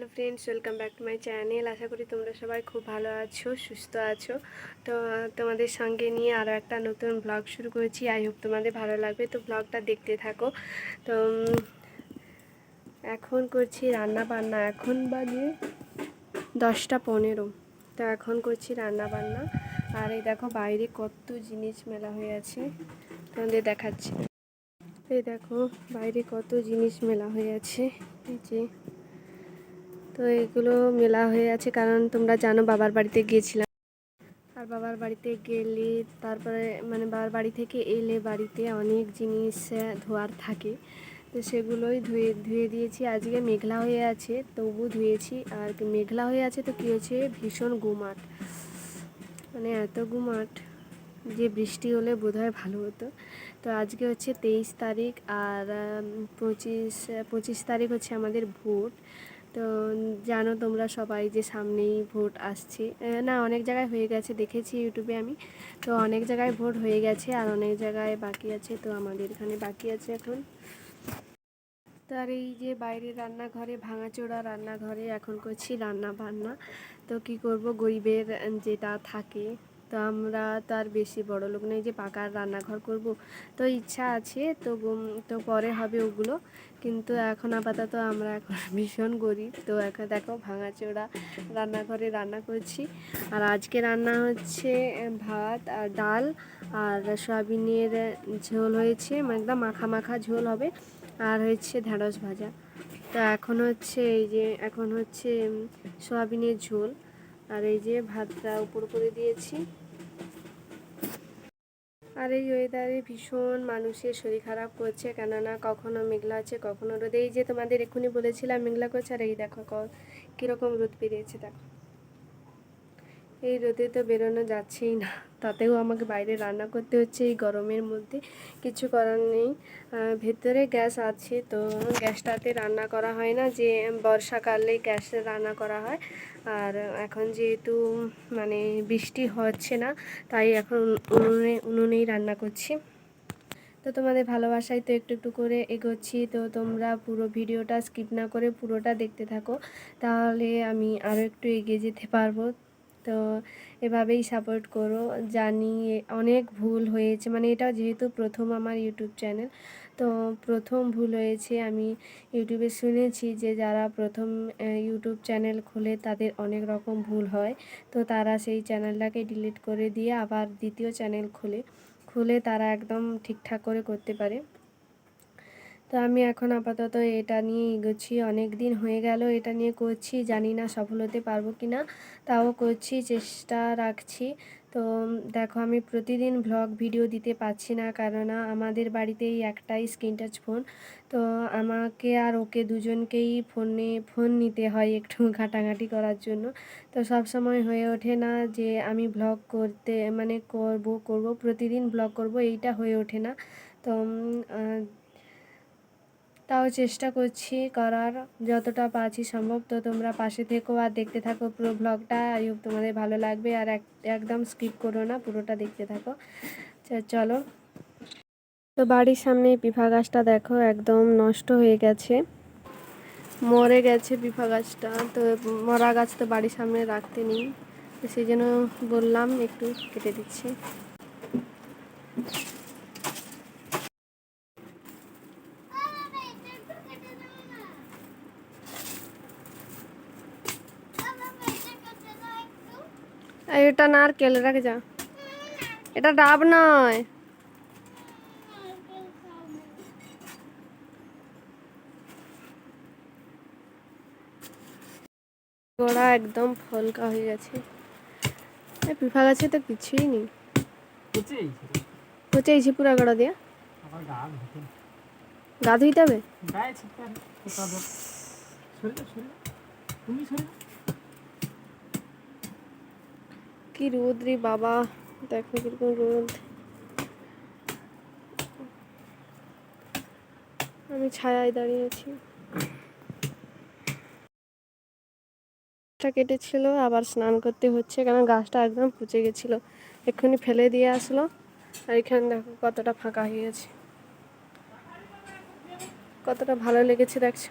Hello friends, welcome back to my channel. আশা করি তোমরা সবাই খুব ভালো আছো, সুস্থ আছো। তো, তোমাদের সঙ্গে নিয়ে আরও একটা নতুন ব্লগ শুরু করেছি। আই হোপ তোমাদের ভালো লাগবে। তো ব্লগটা দেখতে থাকো। তো এখন করছি রান্না বান্না এখন বাজে দশটা পনেরো। তো, এখন করছি রান্না বান্না আর এই দেখো, বাইরে কত জিনিস মেলা হয়ে আছে। তোমাদের দেখাচ্ছি। এই দেখো, বাইরে কত জিনিস মেলা হয়ে আছে। এই যে তো এগুলো মেলা হয়ে আছে, কারণ তোমরা জানো বাবার বাড়িতে গিয়েছিলাম। আর বাবার বাড়িতে গেলে তারপরে মানে বাবার বাড়ি থেকে এলে বাড়িতে অনেক জিনিস ধোয়ার থাকে। তো সেগুলোই ধুয়ে ধুয়ে দিয়েছি। আজকে মেঘলা হয়ে আছে তবু ধুয়েছি। আর মেঘলা হয়ে আছে তো কী হয়েছে? ভীষণ গুমাট। মানে এত গুমাট যে বৃষ্টি হলে বোধহয় ভালো হতো। তো আজকে হচ্ছে তেইশ তারিখ, আর পঁচিশ পঁচিশ তারিখ হচ্ছে আমাদের ভোট। তো জানো তোমরা সবাই যে সামনেই ভোট আসছে না অনেক জায়গায় হয়ে গেছে, দেখেছি ইউটিউবে আমি। তো অনেক জায়গায় ভোট হয়ে গেছে আর অনেক জায়গায় বাকি আছে, তো আমাদের এখানে বাকি আছে এখন। তো আর এই যে বাইরের রান্নাঘরে, ভাঙাচোরা রান্নাঘরে এখন করছি রান্না বান্না তো কি করব, গরিবের যেটা থাকে তো আমরা তো আর বেশি বড় লোক নেই যে পাকার রান্নাঘর করব। তো ইচ্ছা আছে তো তো পরে হবে ওগুলো। কিন্তু এখন আপাতত আমরা এখন ভীষণ গরিব। তো এখন দেখো ভাঙাচোরা রান্নাঘরে রান্না করছি। আর আজকে রান্না হচ্ছে ভাত আর ডাল আর সয়াবিনের ঝোল হয়েছে। মানে একদম মাখা মাখা ঝোল হবে। আর হচ্ছে ঢ্যাঁড়স ভাজা। তো এখন হচ্ছে এই যে, এখন হচ্ছে সয়াবিনের ঝোল। আর এই যে ভাতটা উপর করে দিয়েছি। আর এই ওয়েদারে ভীষণ মানুষের শরীর খারাপ করছে। কেননা কখনো মেঘলা আছে, কখনো রোদ। এই যে তোমাদের এক্ষুনি বলেছিলাম মেঘলা করছে, আর এই দেখো কীরকম রোদ পেরিয়েছে দেখো। এই রোদে তো বেরোনো যাচ্ছেই না। তাতেও আমাকে বাইরে রান্না করতে হচ্ছে এই গরমের মধ্যে। কিছু করার নেই। ভেতরে গ্যাস আছে তো গ্যাসটাতে রান্না করা হয় না যে বর্ষাকালে গ্যাসে রান্না করা হয়। আর এখন যেহেতু মানে বৃষ্টি হচ্ছে না, তাই এখন উনুনে, উনুনেই রান্না করছি। তো তোমাদের ভালোবাসায় তো একটু একটু করে এগোচ্ছি। তো তোমরা পুরো ভিডিওটা স্কিপ না করে পুরোটা দেখতে থাকো। তাহলে আমি আরও একটু এগিয়ে যেতে পারব। তো এভাবেই সাপোর্ট করো জানি অনেক ভুল হয়েছে। মানে এটা যেহেতু প্রথম আমার ইউটিউব চ্যানেল তো প্রথম ভুল হয়েছে আমি ইউটিউবে শুনেছি যে যারা প্রথম ইউটিউব চ্যানেল খুলে তাদের অনেক রকম ভুল হয়। তো তারা সেই চ্যানেলটাকে ডিলিট করে দিয়ে আবার দ্বিতীয় চ্যানেল খোলে। খুলে তারা একদম ঠিকঠাক করে করতে পারে। তো আমি এখন আপাতত এটা নিয়ে এগোচ্ছি। অনেক দিন হয়ে গেল এটা নিয়ে করছি, জানি না সফল হতে পারব কি না তাও করছি, চেষ্টা রাখছি। তো দেখো আমি প্রতিদিন ভ্লগ ভিডিও দিতে পারছি না, কেননা আমাদের বাড়িতেই একটাই স্ক্রিন টাচ ফোন তো আমাকে আর ওকে দুজনকেই ফোনে ফোন নিতে হয় একটু ঘাটাঘাটি করার জন্য। তো সব সময় হয়ে ওঠে না যে আমি ভ্লগ করতে মানে করব করব, প্রতিদিন ভ্লগ করব, এইটা হয়ে ওঠে না। তো তাও চেষ্টা করছি করার। যতটা পারছি সম্ভব, তো তোমরা পাশে থেকো আর দেখতে থাকো পুরো ব্লগটা হোপ তোমাদের ভালো লাগবে আর এক, একদম স্কিপ করো না, পুরোটা দেখতে থাকো। চলো। তো বাড়ির সামনে পিফা গাছটা দেখো, একদম নষ্ট হয়ে গেছে। মরে গেছে পিফা গাছটা। তো মরা গাছ তো বাড়ির সামনে রাখতে নেই। তো সেই জন্য বললাম একটু কেটে দিচ্ছি আর এটা নারকেল রাখে যা। এটা ডাব নয়। গোড়া একদম ফলকা হয়ে গেছে। পিফা গাছে তো কিছুই নেই। পচেইছে পুরা গোড়া দিয়ে। গা ধুইতে হবে? কি রোদ রে বাবা। দেখো কীরকম রোদ। আমি ছায়ায় দাঁড়িয়ে আছি। গাছটা কেটেছিল, আবার স্নান করতে হচ্ছে কারণ গাছটা একদম পচে গেছিল। এক্ষুনি ফেলে দিয়ে আসলো। আর এখানে দেখো কতটা ফাঁকা হয়ে গেছে। কতটা ভালো লেগেছে, দেখছ?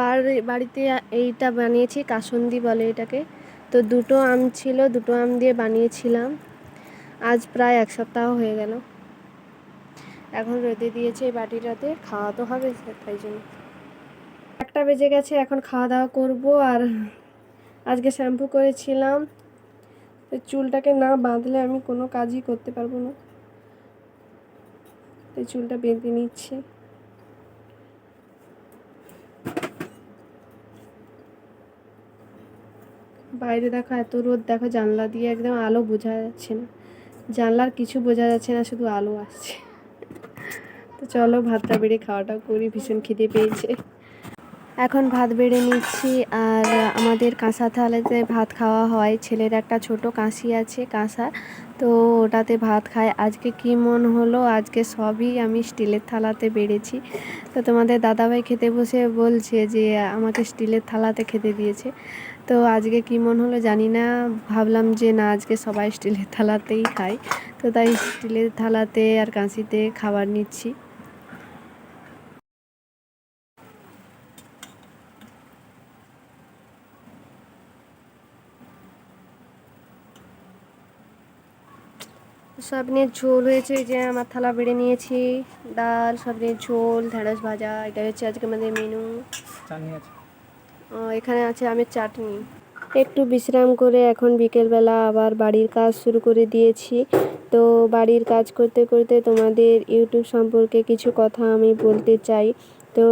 বাড়ি, বাড়িতে এইটা বানিয়েছি, কাসন্দি বলে এটাকে। তো দুটো আম ছিল, দুটো আম দিয়ে বানিয়েছিলাম। আজ প্রায় এক সপ্তাহ হয়ে গেল। এখন রোদে দিয়েছে এই বাটিটাতে, খাওয়া তো হবে তাই জন্য। একটা বেজে গেছে, এখন খাওয়া দাওয়া করব। আর আজকে শ্যাম্পু করেছিলাম। তো চুলটাকে না বাঁধলে আমি কোনো কাজই করতে পারব না। তাই চুলটা বেঁধে নিচ্ছি। বাইরে দেখো, এত রোদ, দেখো জানলা দিয়ে একদম আলো বোঝা যাচ্ছে না। জানলার কিছু বোঝা যাচ্ছে না, শুধু আলো আসছে। তো চলো, ভাতটা বেড়ে খাওয়াটা করি, ভীষণ খিদে পেয়েছে। এখন ভাত বেড়ে নিচ্ছি, আর আমাদের কাঁসা থালাতে ভাত খাওয়া হয়। ছেলের একটা ছোট কাঁসি আছে, কাঁসা। তো ওটাতে ভাত খায় আজকে কি মন হলো? আজকে সবই আমি স্টিলের থালাতে বেড়েছি। তো তোমাদের দাদাভাই খেতে বসে বলছে যে, আমাকে স্টিলের থালাতে খেতে দিয়েছে। তো আজকে কি মন হলো জানি না। ভাবলাম যে, না, আজকে সবাই স্টিলের থালাতেই খায় তো তাই স্টিলের থালাতে আর কাঁচিতে খাবার নিচ্ছি। সবনের ঝোল হয়েছে যে আমার থালা বেড়ে নিয়েছি ডাল সবনের ঝোল ঢেঁড়স ভাজা এটা হচ্ছে আজকে আমাদের মেনু এখানে আছে আমের চাটনি। একটু বিশ্রাম করে এখন বিকেলবেলা আবার বাড়ির কাজ শুরু করে দিয়েছি। তো বাড়ির কাজ করতে করতে তোমাদের ইউটিউব সম্পর্কে কিছু কথা আমি বলতে চাই। তো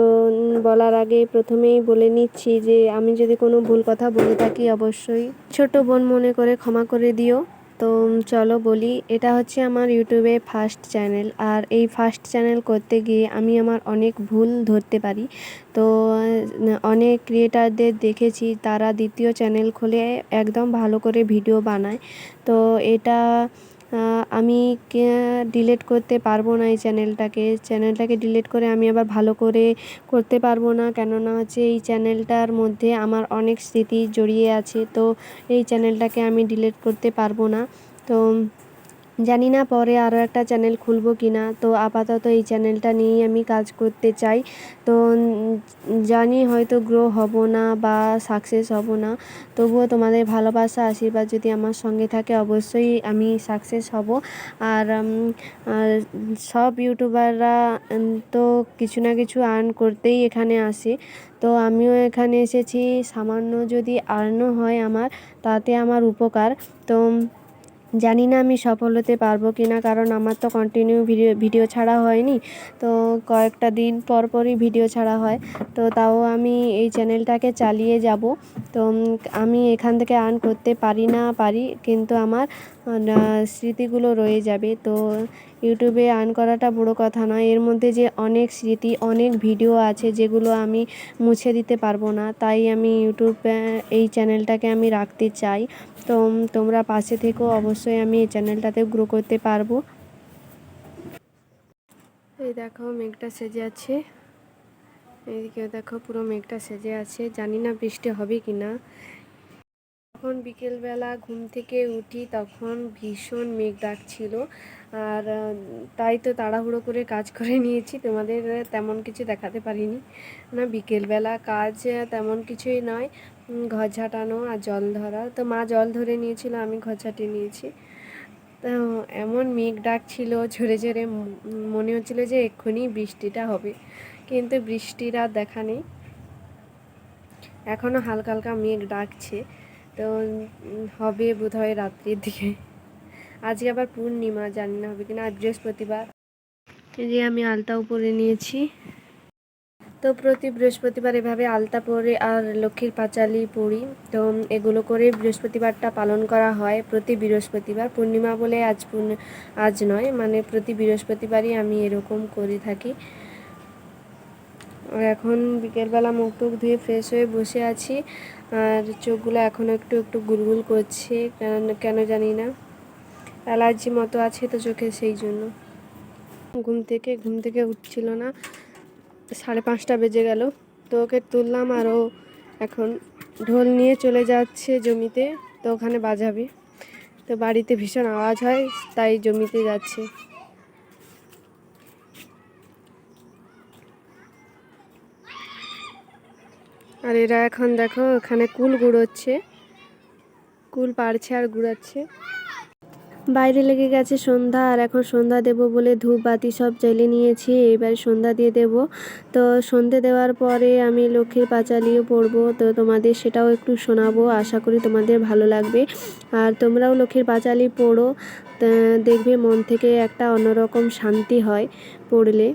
বলার আগে প্রথমেই বলে নিচ্ছি যে আমি যদি কোনো ভুল কথা বলে থাকি অবশ্যই ছোট বোন মনে করে ক্ষমা করে দিও। তো চলো বলি, এটা হচ্ছে আমার ইউটিউবে ফার্স্ট চ্যানেল আর এই ফার্স্ট চ্যানেল করতে গিয়ে আমি আমার অনেক ভুল ধরতে পারি। তো, অনেক ক্রিয়েটারদের দেখেছি, তারা দ্বিতীয় চ্যানেল খুলে একদম ভালো করে ভিডিও বানায়। তো এটা আমি ডিলিট করতে পারব না এই চ্যানেলটাকে চ্যানেলটাকে ডিলিট করে আমি আবার ভালো করে করতে পারব না, কেননা হচ্ছে এই চ্যানেলটার মধ্যে আমার অনেক স্মৃতি জড়িয়ে আছে, তো এই চ্যানেলটাকে আমি ডিলিট করতে পারব না। তো জানি না পরে আরও একটা চ্যানেল খুলবো কি না তো আপাতত এই চ্যানেলটা নিয়েই আমি কাজ করতে চাই। তো জানি হয়তো গ্রো হব না বা সাকসেস হব না। তবুও তোমাদের ভালোবাসা, আশীর্বাদ যদি আমার সঙ্গে থাকে, অবশ্যই আমি সাকসেস হব। আর সব ইউটিউবাররা তো কিছু না কিছু আর্ন করতেই এখানে আসে। তো আমিও এখানে এসেছি। সামান্য যদি আর্নও হয় আমার, তাতে আমার উপকার। তো জানি না আমি সফল হতে পারব কি না কারণ আমার তো কন্টিনিউ ভিডিও ভিডিও ছাড়া হয়নি। তো কয়েকটা দিন পর পরই ভিডিও ছাড়া হয়। তো তাও আমি এই চ্যানেলটাকে চালিয়ে যাব। তো আমি এখান থেকে আর্ন করতে পারি না পারি, কিন্তু আমার স্মৃতিগুলো রয়ে যাবে। তো ইউটিউবে আর্ন করাটা বড় কথা নয়। এর মধ্যে যে অনেক স্মৃতি, অনেক ভিডিও আছে যেগুলো আমি মুছে দিতে পারব না। তাই আমি ইউটিউব এই চ্যানেলটাকে আমি রাখতে চাই। তো তোমরা পাশে থেকেও অবশ্যই আমি এই চ্যানেলটাতে গ্রো করতে পারব। এই দেখো, মেঘটা সেজে আছে। এইদিকে দেখো, পুরো মেঘটা সেজে আছে। জানি না বৃষ্টি হবে কি না যখন বিকেলবেলা ঘুম থেকে উঠি তখন ভীষণ মেঘ ডাকছিল। আর তাই তো তাড়াহুড়ো করে কাজ করে নিয়েছি। তোমাদের তেমন কিছু দেখাতে পারিনি। না, বিকেলবেলা কাজ তেমন কিছুই নয়। ঘর ঝাঁটানো আর জল ধরা। তো মা জল ধরে নিয়েছিল, আমি ঘর ঝাঁটিয়ে নিয়েছি। তো এমন মেঘ ডাকছিল, ঝরে ঝরে মনে হচ্ছিল যে এক্ষুনি বৃষ্টিটা হবে। কিন্তু বৃষ্টির আর দেখা নেই। এখনও হালকা হালকা মেঘ ডাকছে। তো হবে বোধহয় রাত্রির দিকে। আজকে আবার পূর্ণিমা, জানি না হবে কিনা আর বৃহস্পতিবার। যে আমি আলতাও পরে নিয়েছি। তো প্রতি বৃহস্পতিবার এভাবে আলতা পরে আর লক্ষ্মীর পাঁচালি পড়ি তো এগুলো করে বৃহস্পতিবারটা পালন করা হয় প্রতি বৃহস্পতিবার। পূর্ণিমা বলে আজ আজ নয় মানে প্রতি বৃহস্পতিবারই আমি এরকম করে থাকি। এখন বিকেলবেলা মুখ টুক ধুয়ে ফ্রেশ হয়ে বসে আছি। আর চোখগুলো এখন একটু একটু গুলগুল করছে কেন জানি না। অ্যালার্জি মতো আছে তো চোখে সেই জন্য। ঘুম থেকে ঘুম থেকে উঠছিল না। সাড়ে পাঁচটা বেজে গেল। তো ওকে তুললাম আর ও এখন ঢোল নিয়ে চলে যাচ্ছে জমিতে। তো ওখানে বাজাবে। তো বাড়িতে ভীষণ আওয়াজ হয়, তাই জমিতে যাচ্ছে। আর এরা এখন দেখো এখানে কুল গুড়োচ্ছে। কুল পাড়ছে আর গুড়াচ্ছে। বাইরে লেগে গেছে সন্ধ্যা, আর এখন সন্ধ্যা দেব বলে ধূপ বাতি সব জ্বেলে নিয়েছি, এবার সন্ধ্যা দিয়ে দেব। তো সন্ধে দেওয়ার পরে আমি লক্ষ্মীর পাঁচালিও পড়ব, তো তোমাদের সেটাও একটু শোনাবো, আশা করি তোমাদের ভালো লাগবে। আর তোমরাও লক্ষ্মীর পাঁচালি পড়ো দেখবে মন থেকে একটা অন্যরকম শান্তি হয় পড়লে।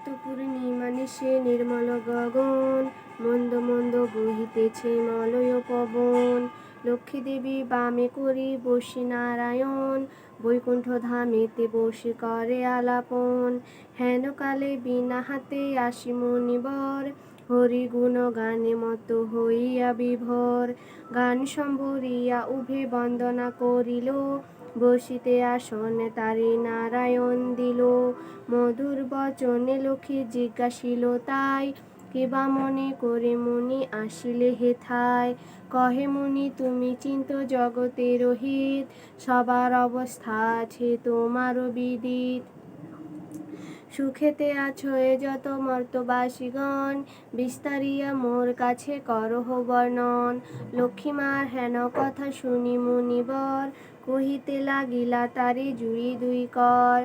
শরৎ পূর্ণিমা নিশে নির্মল গগন। মন্দ মন্দ বহিতেছে মলয় পবন। লক্ষ্মী দেবী বামে করি বসি নারায়ণ। বৈকুণ্ঠ ধামেতে বসে করে আলাপন। হেন কালে বিনা হাতে আসি মনিবর হরি গুণ গানে মত হইয়া বিভোর। গান সম্বরিয়া উভে বন্দনা করিল। বসিতে আসন তারে নারায়ণ দিল। মধুর বচনে লক্ষ্মী জিজ্ঞাসিল, তাই কিবা মনে করে মুনি আসিলে হেথায়? কহে মুনি, তুমি চিন্ত জগতের হিত সবার অবস্থা আছে তোমারও বিদিত। সুখেতে আছো এ যত মর্তবাসীগণ, বিস্তারিয়া মোর কাছে করহ বর্ণন। লক্ষ্মীমার হেন কথা শুনি মুনিবর কহিতে লাগিলা, তারে জুড়ি দুই কর।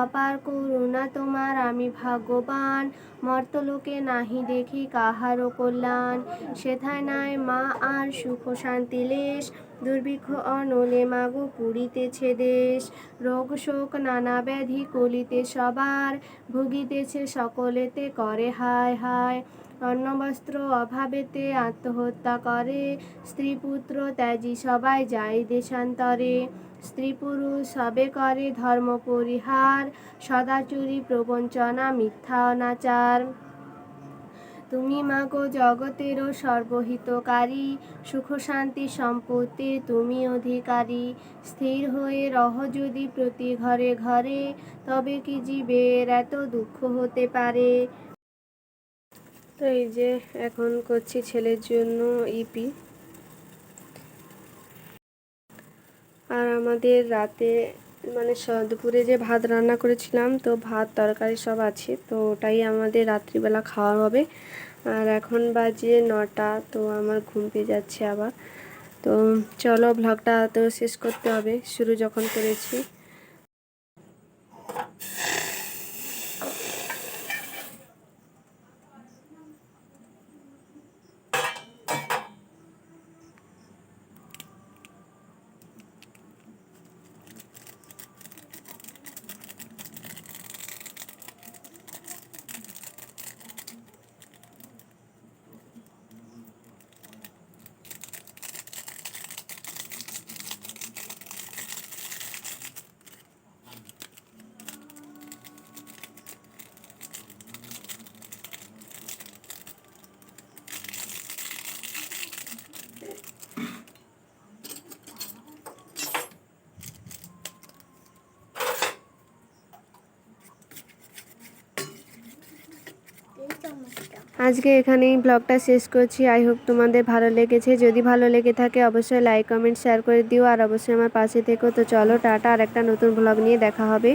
অপার করুণা তোমার, আমি ভাগ্যবান। মর্তলোকে নাহি দেখি কাহারও কল্যাণ। সেথায় নাই মা, আর সুখ শান্তি লেশ। দুর্ভিক্ষ অনলে মাগো পুরিতেছে দেশ। রোগ শোক নানা ব্যাধি কলিতে সবার। ভুগিতেছে সকলেতে, করে হায় হায়। অন্ন বস্ত্র অভাবেতে আত্মহত্যা করে। স্ত্রী পুত্র ত্যাজি সবাই যায় দেশান্তরে। স্ত্রী পুরুষ সবে করে ধর্ম পরিহার সদাচুরি প্রবঞ্চনা, মিথ্যা অনাচার। তুমি মাগো জগতেরও সর্বহিতকারী, সুখ শান্তি সম্পত্তির তুমি অধিকারী। স্থির হয়ে রহ যদি প্রতি ঘরে ঘরে, তবে কি জীবের এত দুঃখ হতে পারে? তো এই যে এখন করছি ছেলের জন্য ইপি আর আমাদের রাতে মানে দুপুরে যে ভাত রান্না করেছিলাম, তো ভাত, তরকারি সব আছে, তো ওটাই আমাদের রাত্রিবেলা খাওয়া হবে। আর এখন বাজে নটা, তো আমার ঘুম পেয়ে যাচ্ছে আবার। তো চলো ব্লগটা তো শেষ করতে হবে, শুরু যখন করেছি। আজকে এখানেই ব্লগটা শেষ করছি। আই হোপ তোমাদের ভালো লেগেছে। যদি ভালো লেগে থাকে, অবশ্যই লাইক কমেন্ট শেয়ার করে দিও। আর অবশ্যই আমার পাশে থেকো। তো চলো, টাটা। আর একটা নতুন ব্লগ নিয়ে দেখা হবে।